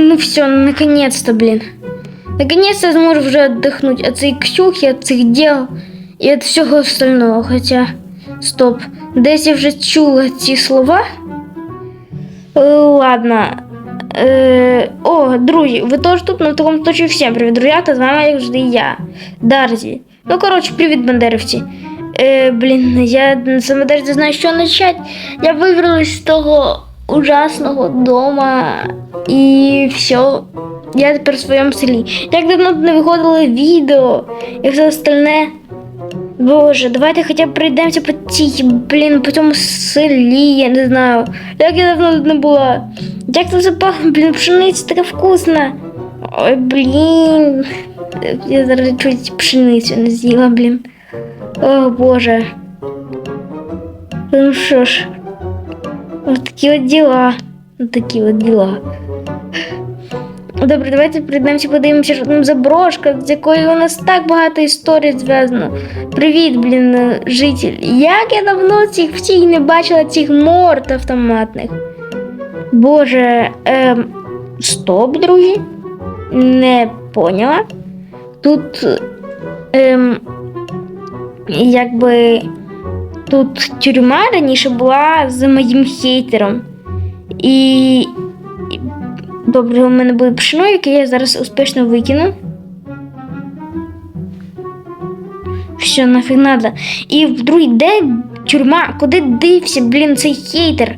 Ну все, наконец-то, блин. Наконец-то я зможу вже отдохнуть от цих ксюхи, от цих дел і від всього остального. Хоча, стоп, десь я вже чула ці слова. Е, Ладно. Е, о, друзі, ви теж тут на такому точці всім привіт, друзі, та з вами як завжди я, Дарзі. Ну, коротше, привіт, бандерівці. Е, блін, я саме навіть не знаю, що почати. Я вибралась з того ужасного дома і все. Я тепер в своєму селі. Як давно не виходило відео і все остальне. Боже, давайте хоча б пройдемося по цій, блін, по цьому селі, я не знаю. Як я давно тут не була. Як тут запахне, блін, пшениця така вкусна. Ой, блін. Я зараз чуть пшеницю не з'їла, блін. О, Боже. Ну що ж. Ось такі от діла. Ось такі от діла. Добре, давайте прийдемося, подивимося, що там за брошка, якою у нас так багато історій зв'язано. Привіт, блін, житель. Як я давно цих всіх не бачила цих морд автоматних. Боже, ем, стоп, друзі. Не поняла. Тут ем, якби тут тюрма раніше була з моїм хейтером. І Добре, у мене буде пшено, яке я зараз успішно викину. Все, нафіг надо. І в другий де тюрма? Куди дився, блін, цей хейтер?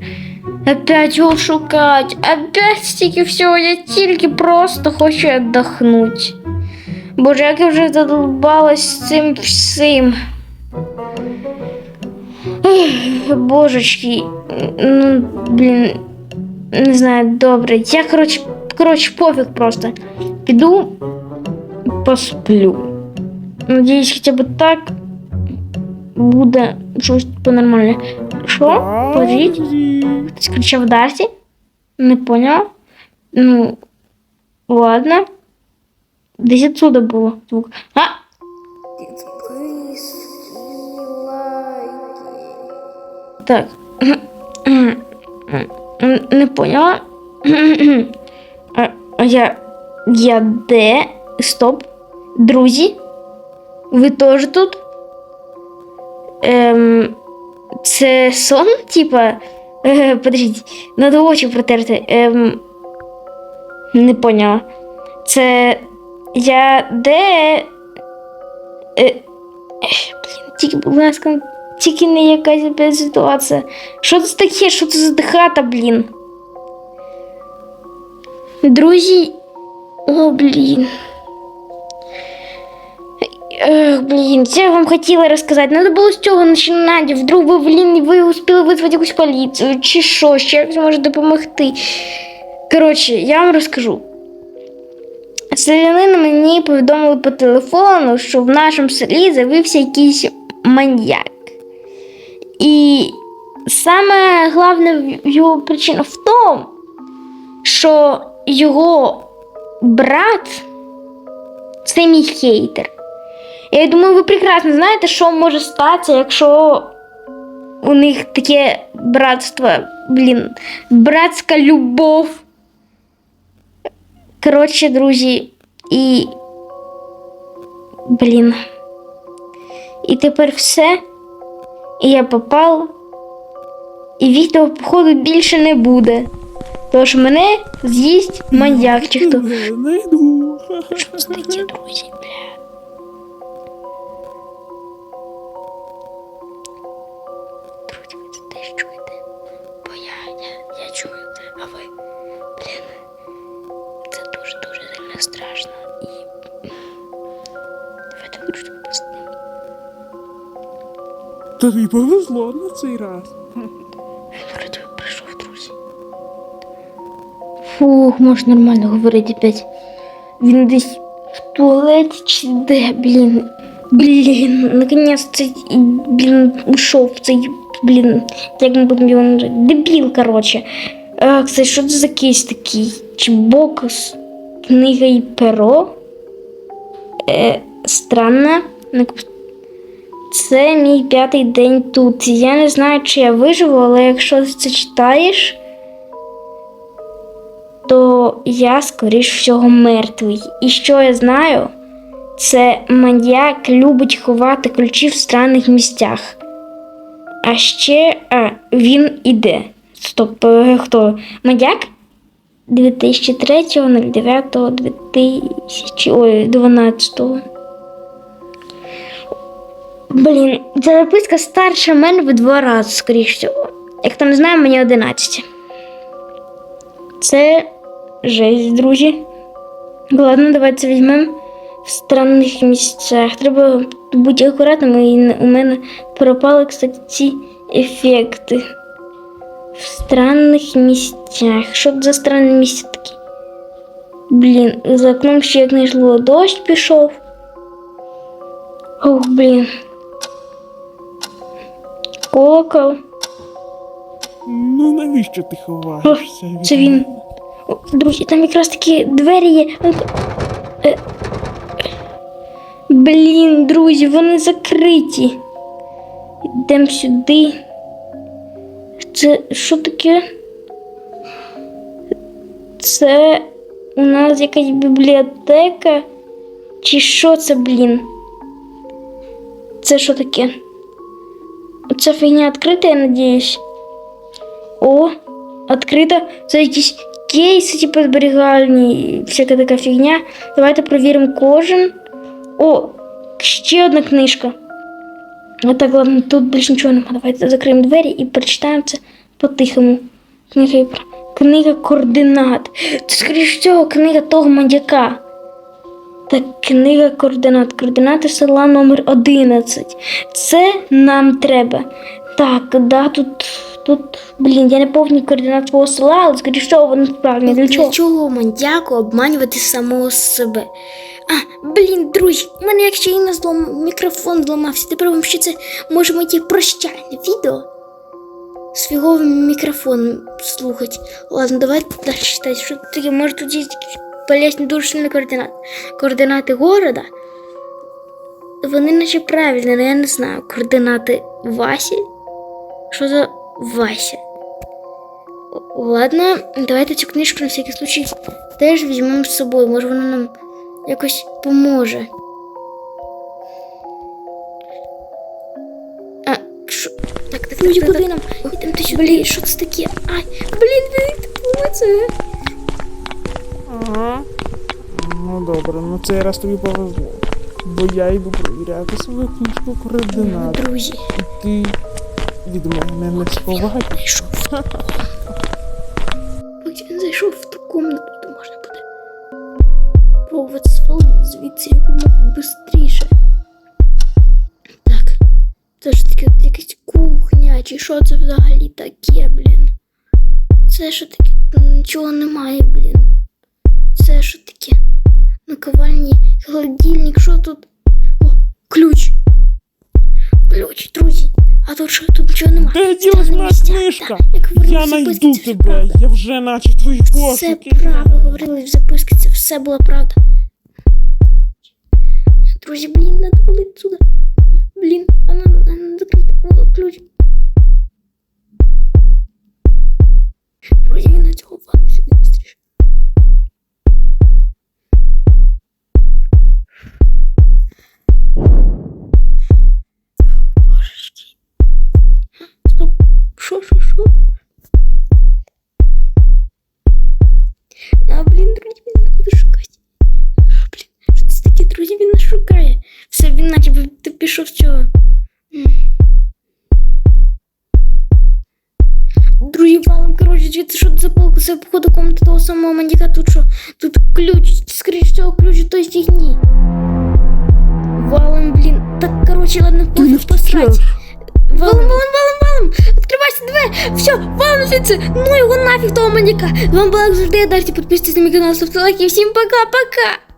Опять його шукать. Опять стільки всього, я тільки просто хочу віддохнути. Боже, як я вже задолбалась з цим всім. Божечки, ну, блін, не знаю, добре. Я, коротше, коротше, пофіг просто. Піду посплю. Надіюсь, хоча б так буде щось по-нормальне. Що? Подождіть. Хтось кричав Дарсі? Не поняла. Ну, ладно. Десь отсюда було звук. А! Так. Не поняла. Я. Я де? Стоп. Друзі? Ви теж тут? Ем, це сон, типа. Е, подождіть, надо очі протерти. Ем, не поняла. Це. Я де. Е, ех, блін, тільки, будь ласка, тільки не якась опять ситуація. Що це таке? Що це за хата, блін? Друзі. О, блін. Ех, блін, це я вам хотіла розказати. Надо було з цього починати. Вдруг ви, блін, ви успіли визвати якусь поліцію, чи що, ще як може допомогти. Коротше, я вам розкажу. Селянин мені повідомили по телефону, що в нашому селі з'явився якийсь маньяк. І саме головне його причина в тому, що його брат це мій хейтер. Я думаю, ви прекрасно знаєте, що може статися, якщо у них таке братство, блін, братська любов. Коротше, друзі, і. Блін. І тепер все. І я попала. І відео, походу, більше не буде. Тож мене з'їсть маньяк чи хто. Найду. Що це таке, друзі, бля? Друзі, ви це теж чуєте? Бо я, я, я чую, а ви, Тобі повезло на цей раз. Би прийшов, друзі. Фух, можна нормально говорити опять. Він десь в туалеті чи де, блін. Блін, наконец цей, блін, ушов цей, блін, як ми будемо його називати? Дебіл, коротше. А, кстати, що це за кейс такий? Чи бокс, книга і перо? Е, странно. Це мій п'ятий день тут. Я не знаю, чи я виживу, але якщо це читаєш, то я, скоріш всього, мертвий. І що я знаю, це маньяк любить ховати ключі в странних місцях. А ще а, він іде. Стоп, е, хто? Маньяк? 2003-09-2012. Блін, ця записка старша мене в два рази, скоріш всього. Як хто знає, мені 11. Це жесть, друзі. Ладно, давайте візьмемо в странних місцях. Треба бути акуратним, і у мене пропали, кстати, ці ефекти. В странних місцях. Що це за странне місце таке? Блін, за окном ще як не йшло дощ пішов. Ох, блін. Колокол. Ну навіщо ти ховаєшся? від Це він. О, Друзі, там якраз такі двері є. Е, Блін, друзі, вони закриті. Йдемо сюди. Це що таке? Це у нас якась бібліотека? Чи що це, блін? Це що таке? Ця фігня відкрита, я надіюсь. О, відкрита. Це якісь кейси, типу зберігальні, всяка така фігня. Давайте провіримо кожен. О, ще одна книжка. Отак, ладно, тут більше нічого немає. Давайте закриємо двері і прочитаємо це по-тихому. Книга, книга координат. Це, скоріш всього, книга того мандяка. Так, книга координат. Координати села номер 11. Це нам треба. Так, да, тут, тут, блін, я не пам'ятаю координат свого села, але скоріш всього вони правильні. Для чого? Для чого мандяку обманювати самого себе? А, блін, друзі, у мене як ще і на злом мікрофон зламався. Тепер вам ще це може моє прощальне відео. З фіговим мікрофоном слухати. Ладно, давайте далі читати. Що таке? Може тут є якісь сильні координати. Координати города. Вони наче правильні, але я не знаю. Координати Васі. Що за Вася? Ладно, давайте цю книжку на всякий случай теж візьмемо з собою. Може вона нам якось поможе. А, що? Так, так, так, так, так. сюди. Блін, що це таке? Ай, блін, блін, це. Ага. Ну добре, на цей раз тобі повезло. Бо я йду перевіряти свою книжку координат. Друзі, І ти від мене не Поки він зайшов в ту комнату, то можна буде пробувати свалити звідси якомога швидше. Так, це ж таке якась кухня, чи що це взагалі таке, блін? Це що таке? Нічого немає, блін. Це що таке? Наковальні, холодильник, що тут? О, ключ. Ключ, друзі. А тут що, тут нічого немає. Де ділась моя книжка? Я найду тебе. правда. Я вже наче твої пошуки. правда, говорили в записці, це все була правда. Друзі, блін, надо валити сюди. Блін, вона закрита. О, ключ. Би ти пішов з цього. М. Друзі, валом, коротше, звідси що за полку, це походу комната того самого маньяка, тут що? Тут ключ, скоріш всього, ключ у той фігні. Валом, блін. Так, коротше, ладно, Ти не пофіг, посрать. втечеш. Валом, валом, валом, валом! Відкривайся двері! Все, валом звідси! Ну його нафіг того маньяка! Вам було як завжди, дайте підписуйтесь на мій канал, ставте лайки, всім пока-пока!